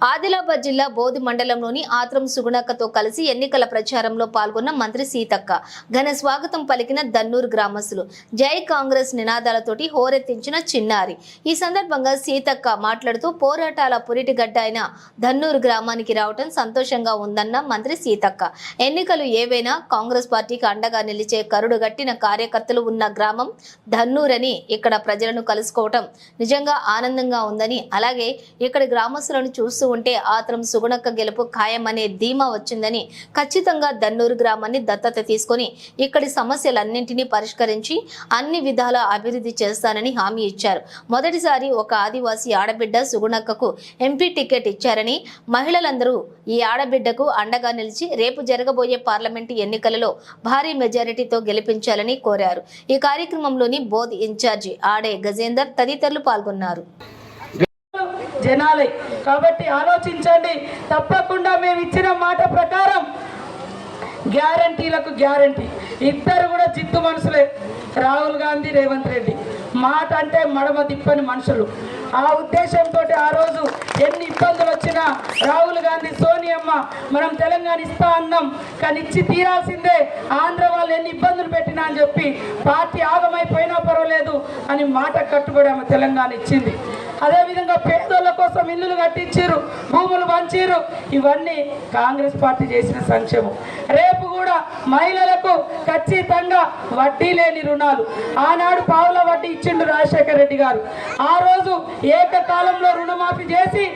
ఆదిలాబాద్ జిల్లా బోధి మండలంలోని ఆత్రం సుగుణక్కతో కలిసి ఎన్నికల ప్రచారంలో పాల్గొన్న మంత్రి సీతక్క. ఘన స్వాగతం పలికిన దన్నూరు గ్రామస్తులు. జై కాంగ్రెస్ నినాదాలతోటి హోరెత్తించిన చిన్నారి. ఈ సందర్భంగా సీతక్క మాట్లాడుతూ పోరాటాల పురిటిగడ్డ అయిన దన్నూరు గ్రామానికి రావటం సంతోషంగా ఉందన్న మంత్రి సీతక్క. ఎన్నికలు ఏవైనా కాంగ్రెస్ పార్టీకి అండగా నిలిచే కరుడు గట్టిన కార్యకర్తలు ఉన్న గ్రామం ధన్నూరని ఇక్కడ ప్రజలను కలుసుకోవటం నిజంగా ఆనందంగా ఉందని అలాగే ఇక్కడ గ్రామస్తులను చూస్తూ ఉంటే ఆత్రం సుగుణక్క గెలుపు ఖాయమనే ధీమా వచ్చిందని ఖచ్చితంగా దన్నూరు గ్రామాన్ని దత్తత తీసుకొని ఇక్కడి సమస్యలన్నింటినీ పరిష్కరించి అన్ని విధాల అభివృద్ధి చేస్తానని హామీ ఇచ్చారు. మొదటిసారి ఒక ఆదివాసీ ఆడబిడ్డ సుగుణక్కకు ఎంపీ టికెట్ ఇచ్చారని మహిళలందరూ ఈ ఆడబిడ్డకు అండగా నిలిచి రేపు జరగబోయే పార్లమెంటు ఎన్నికలలో భారీ మెజారిటీతో గెలిపించాలని కోరారు. ఈ కార్యక్రమంలోని బోధ్ ఇన్ఛార్జి ఆడే గజేందర్ తదితరులు పాల్గొన్నారు. జనాలే. కాబట్టి ఆలోచించండి తప్పకుండా మేము ఇచ్చిన మాట ప్రకారం గ్యారంటీలకు గ్యారంటీ. ఇద్దరు కూడా జిత్తు మనుషులే. రాహుల్ గాంధీ రేవంత్ రెడ్డి. మాట అంటే మడమ తిప్పని మనుషులు. ఆ ఉద్దేశంతో ఆ రోజు ఎన్ని ఇబ్బందులు వచ్చినా రాహుల్ గాంధీ సోనియమ్మ మనం తెలంగాణ ఇస్తా అన్నాం. కానీ ఇచ్చి తీరాల్సిందే ఆంధ్ర వాళ్ళు ఎన్ని ఇబ్బందులు పెట్టినా అని చెప్పి పార్టీ ఆగమైపోయినా పర్వాలేదు అని మాట కట్టుబడి ఆమె తెలంగాణ ఇచ్చింది. అదేవిధంగా పేదోళ్ళ కోసం ఇల్లులు కట్టించారు భూములు పంచారు ఇవన్నీ కాంగ్రెస్ పార్టీ చేసిన సంక్షేమం. రేపు కూడా మహిళలకు ఖచ్చితంగా వడ్డీ లేని రుణాలు. ఆనాడు పావుల వడ్డీ ఇచ్చిండు రాజశేఖర రెడ్డి గారు. ఆ రోజు ఏకకాలంలో రుణమాఫీ చేసి